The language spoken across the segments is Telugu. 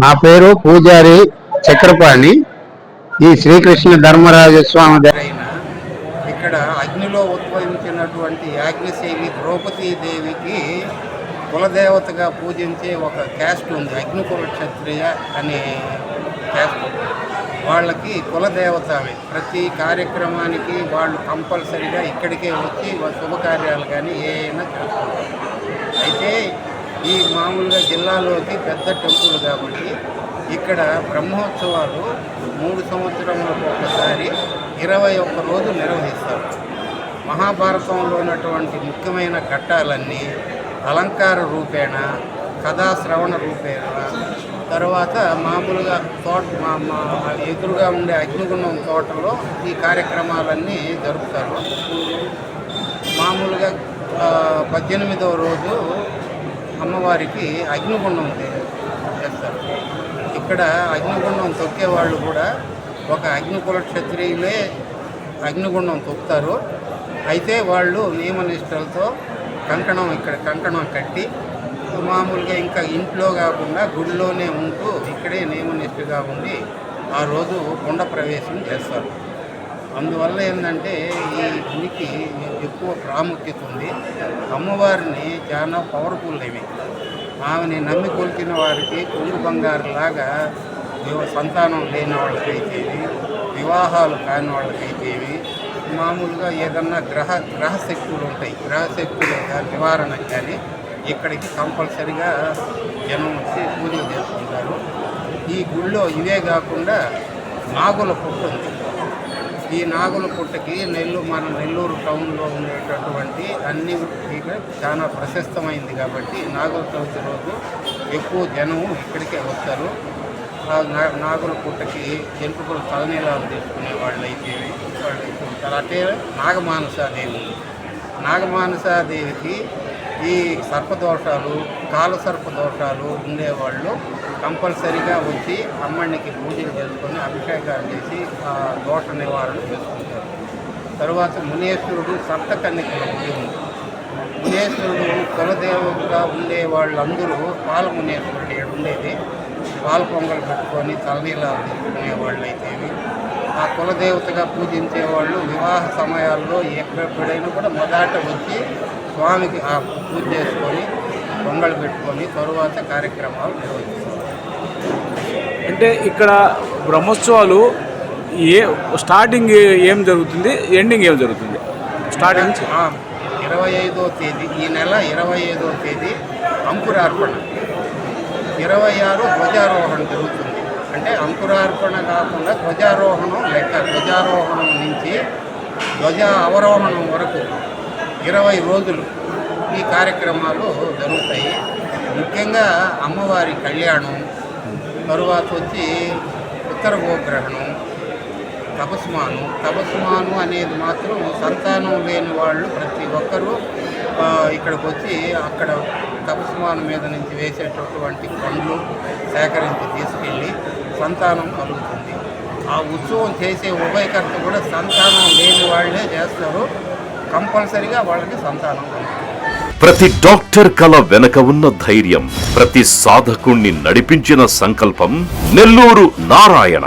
నా పేరు పూజారి చక్రపాణి. ఈ శ్రీకృష్ణ ధర్మరాజస్వామి ఇక్కడ అగ్నిలో ఉద్భవించినటువంటి యాజ్ఞశైలి ద్రౌపదీ దేవికి కులదేవతగా పూజించే ఒక క్యాస్ట్ ఉంది. అగ్నికుల క్షత్రియ అనే క్యాస్ట్ వాళ్ళకి కులదేవత ప్రతి కార్యక్రమానికి వాళ్ళు కంపల్సరిగా ఇక్కడికే వచ్చి శుభకార్యాలు కానీ ఏమైనా చేసుకుంటారు అయితే ఈ మామూలుగా జిల్లాలోకి పెద్ద టెంపుల్ కాబట్టి ఇక్కడ బ్రహ్మోత్సవాలు మూడు సంవత్సరములకు ఒకసారి ఇరవై ఒక్క రోజు నిర్వహిస్తారు. మహాభారతంలో ఉన్నటువంటి ముఖ్యమైన ఘట్టాలన్నీ అలంకార రూపేణ కథా శ్రవణ రూపేణ తర్వాత మామూలుగా తోట మా మా ఎదురుగా ఉండే అగ్నిగుండం తోటలో ఈ కార్యక్రమాలన్నీ జరుపుతారు. మామూలుగా పద్దెనిమిదవ రోజు అమ్మవారికి అగ్నిగుండం చేస్తారు. ఇక్కడ అగ్నిగుండం తొక్కే వాళ్ళు కూడా ఒక అగ్నికుల క్షత్రియులే అగ్నిగుండం తొక్కుతారు. అయితే వాళ్ళు నియమనిష్టలతో కంకణం ఇక్కడ కంకణం కట్టి మామూలుగా ఇంకా ఇంట్లో కాకుండా గుడిలోనే ఉంటూ ఇక్కడే నియమనిష్టగా ఉండి ఆ రోజు కుండ ప్రవేశం చేస్తారు. అందువల్ల ఏంటంటే ఈ గుడికి ఎక్కువ ప్రాముఖ్యత ఉంది. అమ్మవారిని చాలా పవర్ఫుల్ ఇవి ఆమెని నమ్మి కొలిచిన వారికి కొంగు బంగారు లాగా సంతానం లేని వాళ్ళకైతేవి వివాహాలు కాని వాళ్ళకైతేవి మామూలుగా ఏదన్నా గ్రహ గ్రహశక్తులు ఉంటాయి. గ్రహశక్తులు నివారణ కానీ ఇక్కడికి కంపల్సరిగా జనం వచ్చి పూజలు చేసుకుంటారు. ఈ గుళ్ళో ఇవే కాకుండా నాగుల పుట్టు ఉంది. ఈ నాగుల పుట్టకి నెల్లూరు మన నెల్లూరు టౌన్లో ఉండేటటువంటి అన్ని చాలా ప్రశస్తమైంది కాబట్టి నాగుల చవితి రోజు ఎక్కువ జనం ఇక్కడికే వస్తారు. నా- నాగుల పుట్టకి జంతుకులు తలనీలాలు తీసుకునే వాళ్ళు అయితే వాళ్ళు ఎక్కువ అంటే నాగమానసాదేవి. నాగమానసాదేవికి ఈ సర్పదోషాలు కాల సర్పదోషాలు ఉండేవాళ్ళు కంపల్సరీగా వచ్చి అమ్మడికి పూజలు చేసుకొని అభిషేకాలు చేసి ఆ దోష నివారణ చేసుకుంటారు. తరువాత మునేశ్వరుడు సప్తకన్యకుల గుడి ఉంది. మునేశ్వరుడు కులదేవుడుగా ఉండే వాళ్ళందరూ పాల మునేశ్వరుడు ఉండేది పాల పొంగలు పెట్టుకొని తలనీలాలు తీసుకునే వాళ్ళు అయితేవి ఆ కులదేవతగా పూజించే వాళ్ళు వివాహ సమయాల్లో ఎక్కడెప్పుడైనా కూడా మొదట వచ్చి స్వామికి ఆ పూజ చేసుకొని పొంగలు పెట్టుకొని తరువాత కార్యక్రమాలు నిర్వహిస్తారు. అంటే ఇక్కడ బ్రహ్మోత్సవాలు ఏ స్టార్టింగ్ ఏం జరుగుతుంది? ఎండింగ్ ఏం జరుగుతుంది? స్టార్టింగ్ ఇరవై ఐదో తేదీ ఈ నెల ఇరవై ఐదో తేదీ అంకురార్పణ. ఇరవై ఆరు ధ్వజారోహణ జరుగుతుంది. అంటే అంకురార్పణ కాకుండా ధ్వజారోహణం లెక్క ధ్వజారోహణం నుంచి ధ్వజ అవరోహణం వరకు ఇరవై రోజులు ఈ కార్యక్రమాలు జరుగుతాయి. ముఖ్యంగా అమ్మవారి కళ్యాణం తరువాత వచ్చి ఉత్తర గోగ్రహణం తపస్మాను తపస్మాను అనేది మాత్రం సంతానం లేని వాళ్ళు ప్రతి ఒక్కరూ ఇక్కడికి వచ్చి అక్కడ తపస్మాను మీద నుంచి వేసేటటువంటి పండ్లు సేకరించి తీసుకెళ్ళి సంతానం కలుగుతుంది. ఆ ఉత్సవం చేసే ఉభయకర్త కూడా సంతానం లేని వాళ్ళే చేస్తారు. కంపల్సరిగా వాళ్ళకి సంతానం కలుగుతుంది. ప్రతి డాక్టర్ కల వెనక ఉన్న ధైర్యం ప్రతి సాధకుణ్ణి నడిపించిన సంకల్పం నెల్లూరు నారాయణ.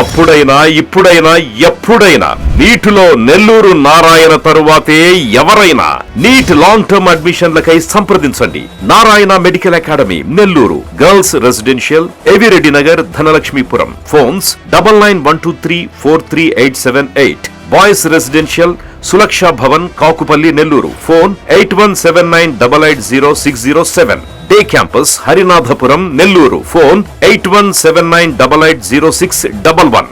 అప్పుడైనా ఇప్పుడైనా ఎప్పుడైనా. నీటిలో నెల్లూరు నారాయణ తరువాతే ఎవరైనా నీట్ లాంగ్ టర్మ్ అడ్మిషన్లకై సంప్రదించండి. Narayana medical academy Nellore. Girls residential AV Reddy Nagar Dhanalakshmipuram. Phones double nine one two three four three eight seven eight. Boys residential Sulaksha Bhavan Kakupalli Nellore. Phone eight one seven nine double eight zero six zero seven. Day campus Harinathapuram Nellore phone eight one seven nine double eight zero six double one